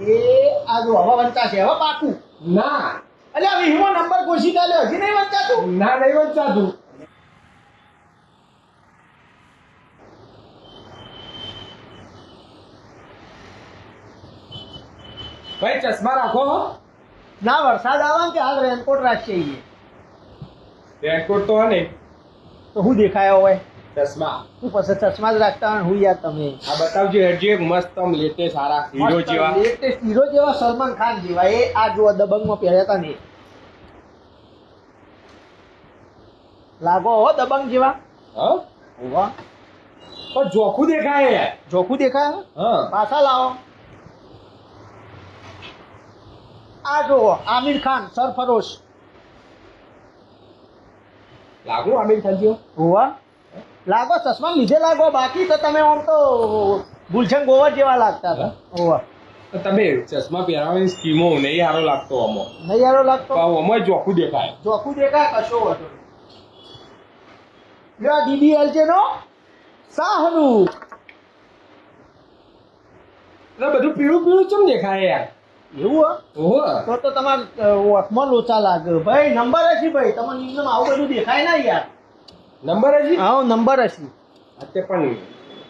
એ આ જો હવા વંચાશે. હવે પાકું. ના. એટલે આ નંબર ઘોષી ચાલ્યો હજી નહીં વંચાતું? ના નહીં વંચાતું. ભાઈ ચશ્મા રાખો ના વરસાદ આવે ને કે હાલ રેનકોટ રાખીએ રેનકોટ તો હે ને. તો હું દેખાયો હોય? ચશ્મા. હું પછી ચશ્મા જ રાખતા હોય હું યાર તમે. આ બતાવજો હેડજો એક મસ્ત આમ લેટે સારા હીરો જેવા. લેટેસ્ટ હીરો જેવા સલમાન ખાન જેવા. એ આ જો દબંગમાં પહેર્યા હતા ને. લાગો હો દબંગ જેવા. હા? વાહ પણ જોખું દેખાય જોખું દેખાય? હા. પાછા લાવો. આ જો આમિર ખાન સરફરોશ. લાગુ આમિર ખાનજી હોવા લાગો ચશ્મા લીધે લાગો બાકી તો તમે આમ તો ગુલશન ગોવર જેવા લાગતા હતા. હોવા તમે ચશ્મા પહેરાવાની સ્કીમો નહીં સારો લાગતો અમો નહીં સારો લાગતો? અમો ચોખ્ખું દેખાય. ચોખ્ખું દેખાય કશો હતો આ ડીડીએલ છે નો સાહનું બધું પીળું પીળું ચમ દેખાય યાર? એવું હે? તો તો તમારે ઓઠમાં લોચા લાગે. ભાઈ નંબર હશે ભાઈ. તમને નિયમ આવું બધું દેખાય ના યાર. નંબર હજી? હા નંબર હશે. અત્યારે પણ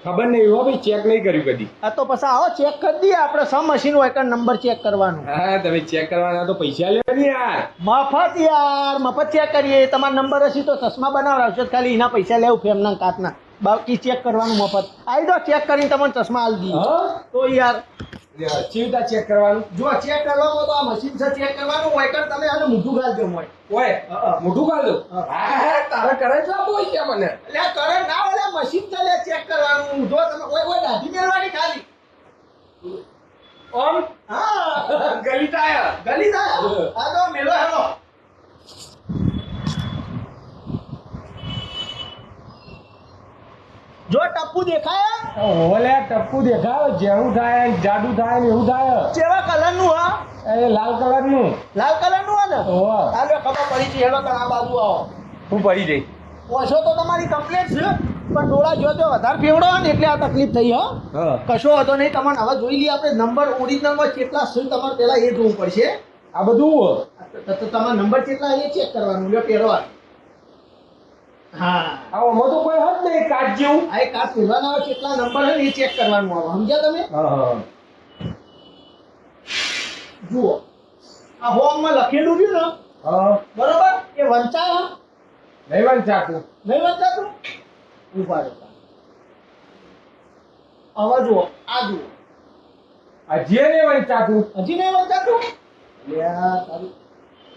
ખબર નહીં હો ભાઈ ચેક નહીં કર્યું કદી. આ તો પછી આવો ચેક કરી દઈએ. આપણે સમ મશીન હોય કે નંબર ચેક કરવાનું. હા તમે ચેક કરવાના તો પૈસા લે ને યાર. મફત યાર મફત ચેક કરીએ. તમારો નંબર હશે તો ચશ્મા બનાવડાવશો ખાલી. એના પૈસા લેવું ફેમના કાતના બાકી ચેક કરવાનું મફત. આવી દો ચેક કરીને તમને ચશ્મા આલી દઈએ. હા? તો યાર ચીવતા ચેક કરવાનું? જો ચેક કરવાનું તો આ મશીન છે ચેક કરવાનું હોય કર તમે આને મોઢું ગાલજો મોય. ઓય મોઢું દો હા. તારે કરે છે બોલ છે મને. લે કરે ના ઓલે મશીન છે લે ચેક કરવાનું. જો તમે ઓય ઓય દાઢી મેળવાની ખાલી. ઓમ? હા. ગલી ટાયર ગલી થાય? આ તો મેલો હેલો. જો ટપ્પુ દેખાય ઓલે ટપ્પુ દેખાય જેવું થાય જાડું થાય ને એવું થાય કેવા કલરનું હા? એ લાલ કલરનું લાલ કલરનું હા ને? ઓહો. હાલો ખબર પડી છે હેલો તમે આ બાજુ આવો. હું પડી જઈ ઓછો તો તમારી કમ્પ્લેટ છે પણ ડોળા જોજો તો વધારે ફેવડો ને એટલે આ તકલીફ થઈ હો. હા. કશો હતો નહીં તમારે હવે જોઈ લઈએ આપણે નંબર ઓરિજિનલમાં કેટલા છે તમારે પહેલાં એ જોવું પડશે. આ બધું. તમારા નંબર કેટલા એ ચેક કરવાનું લ્યો પહેરવા હા. ઓમાં તો કોઈ હદ નહીં કાચ જેવું. આ કેટલા નંબર છે એ ચેક કરવાનું આવે. સમજ્યા તમે? જુઓ. આ હોમમાં લખેલું રહ્યું ને બરોબર? એ વંચાય નહીં વંચાતું. નહીં વંચાતું? ઊભા રહેતા હવે જુઓ આ જુઓ. આ જે નહીં વંચાતું. હજી નહીં વંચાતું?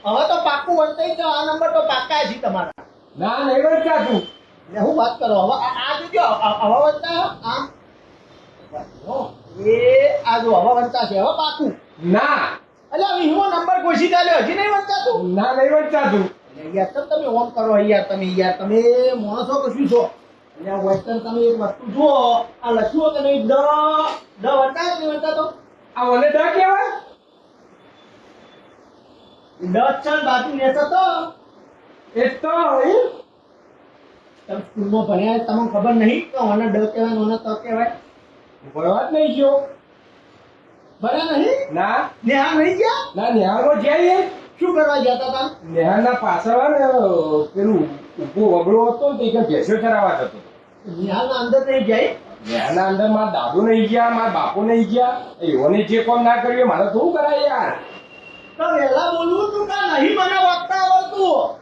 હવે તો પાકું વંચાઈ ગયો આ નંબર તો પાક્કા છે તમારા. ના નહીં વંચાતું એટલે હું વાત કરો હવે આ જોજો હવે આમ? એ આ જો હવે છે હવે પાકું. ના. એટલે હવે વીમો નંબર કોશી ચાલ્યો હજી નહીં વંચાતું ના નહીં વંચાતું તું યાર તમ તમે ઓમ કરો યાર તમે યાર તમે માણસો કશું છો? એટલે વેસ્ટર્ન તમે એક વસ્તુ જુઓ આ લખ્યું કે નહીં ડ ડ વંચાય નહીં નહીં વંચાતો આ મને ડ કહેવાય? ડ ચણ બાજુ નેતા તો? એ તો અહીં તમે સ્કૂલમાં ભણ્યા તમને ખબર નહીં કે મને ડ કહેવાય ને ત કહેવાય. ભણવા જ નહીં ગયો. ભણ્યા નહીં? ના. નેહા નહીં ગયા? ના નેહાળમાં જઈએ શું કરવા ગયા હતા તમે નેહાના પાછળ ને પેલું ઊભો વગડો હતો ને તે કે ભેંસો ચરાવવા જતો નેહાના અંદર નહીં જાય નેહાના અંદર મારા દાદુ નહીં ગયા મારા બાપુ નહીં ગયા. એઓને જે કોણ ના કર્યું મારે થોડું કરાય યાર? તો વહેલા બોલવું તું કા નહીં મને વાગતા આવડતું?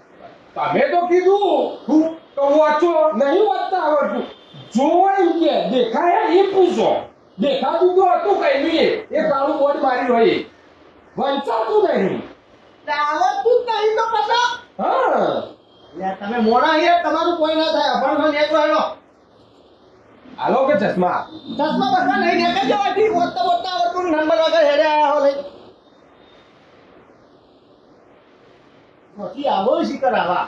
કીધું. હું તો વાંચો. નહીં વાંચતા આવડતું. જોવાય એમ કે દેખાય એ પૂછો. દેખાતું તો હતું કઈ નહીં. એ કાળું બોર્ડ મારી હોય. વંચાતું નહીં. આવડતું જ નહીં તો પછી? હા. તમે મોડા અહીંયા તમારું કોઈ ના થાય. અભણમાં નેકળો હેલો હાલો કે ચશ્મા? ચશ્મા બસમાં નહીં નેકળ જવાથી બોલતા બોલતા આવડતું નંબર વગર હેડે આયા હો લઈ. પછી આવો શીકર આવા.